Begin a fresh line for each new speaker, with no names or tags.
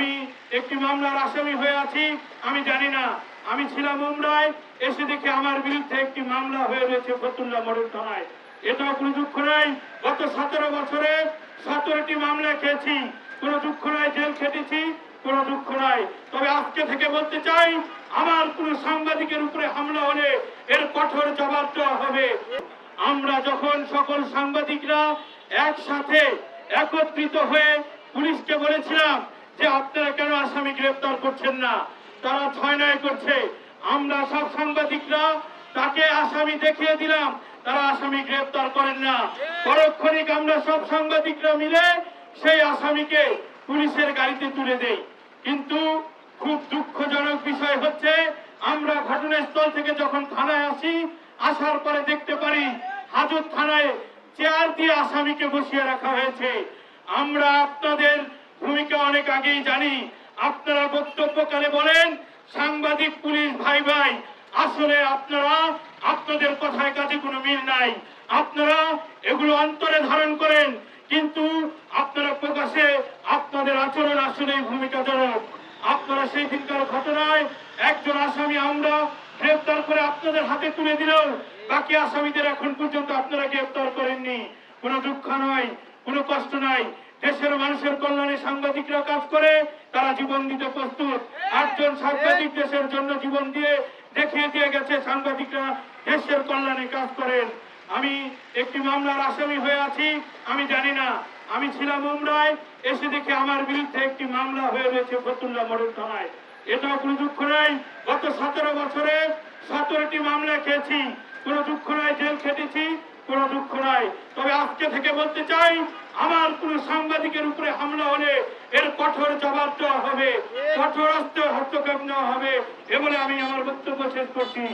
আমি একটি মামলার আসামি হয়ে আছি, আমি জানি না। আমি ছিলাম উমরায় এসে দেখে আমার বিরুদ্ধে একটি মামলা হয়ে রয়েছে ফতুল্লা মডেল থানায়। এটাও কোনো দুঃখ নাই, গত সতেরো বছরে সতেরোটি মামলা খেয়েছি। কোনো দুঃখ নাই, জেল খেটেছি, কোনো দুঃখ নাই। তবে আজকে থেকে বলতে চাই, আমার কোনো সাংবাদিকের উপরে হামলা হলে এর কঠোর জবাব দেওয়া হবে। আমরা যখন সকল সাংবাদিকরা একসাথে একত্রিত হয়ে পুলিশকে বলেছিলাম যে আপনারা কেন আসামি গ্রেফতার করছেন না? তারা ছয় নয় করছে। আমরা সব সাংবাদিকরা তাকে আসামি দেখিয়ে দিলাম। তারা আসামি গ্রেফতার করেন না। পরক্ষণিক আমরা সব সাংবাদিকরা মিলে সেই আসামিকে পুলিশের গাড়িতে তুলে দেই। কিন্তু খুব দুঃখজনক বিষয় হচ্ছে, আমরা ঘটনাস্থল থেকে যখন থানায় আসি, আসার পরে দেখতে পারি হাজত থানায় চেয়ার দিয়ে আসামিকে বসিয়ে রাখা হয়েছে। আমরা আপনাদের অনেক আগেই জানি আপনারা বক্তব্যকালে বলেন, সাংবাদিক, পুলিশ, ভাই ভাই, আসলে আপনারা, আপনাদের কথায় কাজে কোনো মিল নাই। আপনারা এগুলো অন্তরে ধারণ করেন, কিন্তু আপনারা প্রকাশে আপনাদের আচরণ আসলে ভূমিকাজনক। আপনারা সেই দিনকার ঘটনায় একজন আসামি আমরা গ্রেফতার করে আপনাদের হাতে তুলে দিলেও বাকি আসামিদের এখন পর্যন্ত আপনারা গ্রেফতার করেননি। কোনো দুঃখ নয়, কোনো কষ্ট নাই দেশের মানুষের কল্যাণে সাংবাদিকরা কাজ করে, তারা জীবন দিতে প্রস্তুত। আটজন সাংবাদিক দেশের জন্য জীবন দিয়ে দেখিয়ে দিয়ে গেছে, সাংবাদিকরা দেশের কল্যাণে কাজ করেন। আমি একটি মামলার আসামি হয়ে আছি, আমি জানি না। আমি ছিলাম উমরায়, এসে দেখে আমার বিরুদ্ধে একটি মামলা হয়ে রয়েছে ফতুল্লা মডেল থানায়। এটা কোনো দুঃখ নাই, গত সতেরো বছরে সতেরোটি মামলা খেয়েছি, কোনো দুঃখ নাই, জেল খেটেছি। কোনো দুঃখ নাই। তবে আজকে থেকে বলতে চাই, আমার কোন সাংবাদিকের উপরে হামলা হলে এর কঠোর জবাব দেওয়া হবে। কঠোর হস্ত হস্তক্ষেপ নেওয়া হবে। এ বলে আমি আমার বক্তব্য শেষ করছি।